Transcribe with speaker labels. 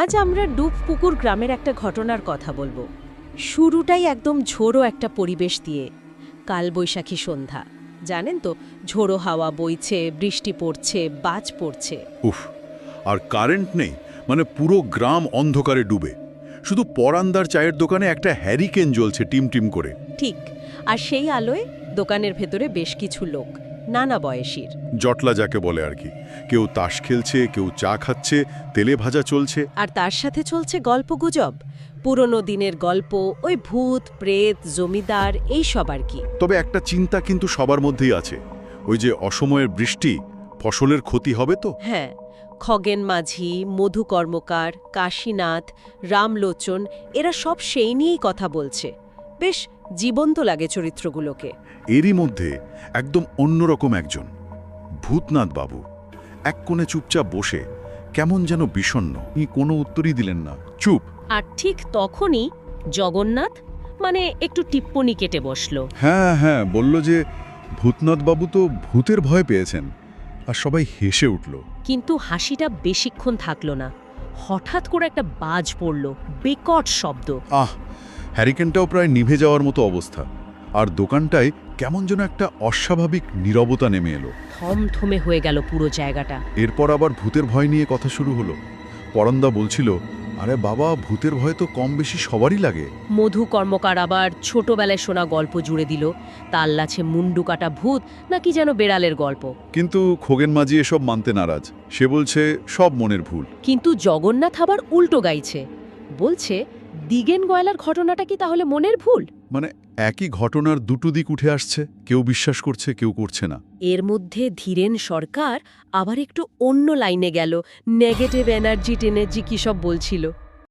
Speaker 1: আজ আমরা ডুবপুকুর গ্রামের একটা ঘটনার কথা বলব। শুরুটাই একদম ঝোড়ো একটা পরিবেশ দিয়ে। কালবৈশাখী সন্ধ্যা। জানেন তো ঝোড়ো হাওয়া বইছে বৃষ্টি পড়ছে বাজ পড়ছে।
Speaker 2: উফ আর কারেন্ট নেই মানে পুরো গ্রাম অন্ধকারে ডুবে। শুধু পরান্দার চায়ের দোকানে একটা হ্যারিকেন জ্বলছে টিম টিম করে।
Speaker 1: ঠিক আর সেই আলোয় দোকানের ভেতরে বেশ কিছু লোক। নানা বয়সীর।
Speaker 2: জটলা যাকে বলে আর কি। কেউ তাস খেলছে কেউ চা খাচ্ছে তেলে ভাজা চলছে।
Speaker 1: আর তার সাথে চলছে গল্প গুজব। পুরনো দিনের গল্প ওই ভূত প্রেত জমিদার এই সব আর কি।
Speaker 2: তবে একটা চিন্তা কিন্তু সবার মধ্যেই আছে। ওই যে অসময়ের বৃষ্টি ফসলের ক্ষতি হবে তো?
Speaker 1: হ্যাঁ খগেন মাঝি মধু কর্মকার কাশীনাথ রামলোচন এরা সব সেই নিয়েই কথা বলছে। বেশ জীবন্ত লাগে চরিত্রগুলোকে।
Speaker 2: এরই মধ্যে একদম অন্যরকম একজন ভূতনাথ বাবু। এক কোণে চুপচাপ বসে কেমন যেন বিষণ্ণ। ই কোনো উত্তরই দিলেন না। চুপ।
Speaker 1: আর ঠিক তখনই জগন্নাথ মানে একটু টিপ্পনি কেটে বসল।
Speaker 3: হ্যাঁ হ্যাঁ বলল যে ভূতনাথ বাবু তো ভূতের ভয় পেয়েছেন আর সবাই হেসে উঠল।
Speaker 1: কিন্তু হাসিটা বেশিক্ষণ থাকল না। হঠাৎ করে একটা বাজ পড়ল বেকট শব্দ।
Speaker 3: আহ হ্যারিকেনটাও প্রায় নিভে যাওয়ার মতো অবস্থা। আর দোকানটায় কেমন যেন একটা অস্বাভাবিক নীরবতা নেমে এলো।
Speaker 1: থমথমে হয়ে গেল পুরো জায়গাটা।
Speaker 3: এরপর আবার ভূতের ভয় নিয়ে কথা শুরু হলো। পরন্দা বলছিল আরে বাবা ভূতের ভয় তো কম বেশি সবারই লাগে।
Speaker 1: মধু কর্মকার আবার ছোটবেলায় শোনা গল্প জুড়ে দিল। তার লাছে মুন্ডু কাটা ভূত নাকি যেন বেড়ালের গল্প।
Speaker 3: কিন্তু খোগেন মাঝি এসব মানতে নারাজ। সে বলছে সব মনের ভুল।
Speaker 1: কিন্তু জগন্নাথ আবার উল্টো গাইছে। বলছে দিগেন গয়লার ঘটনাটা কি তাহলে মনের ভুল?
Speaker 3: মানে একই ঘটনার দুটো দিক উঠে আসছে কেউ বিশ্বাস করছে কেউ করছে না।
Speaker 1: এর মধ্যে ধীরেন সরকার আবার একটু অন্য লাইনে গেল নেগেটিভ এনার্জি টেনার্জি কী সব বলছিল।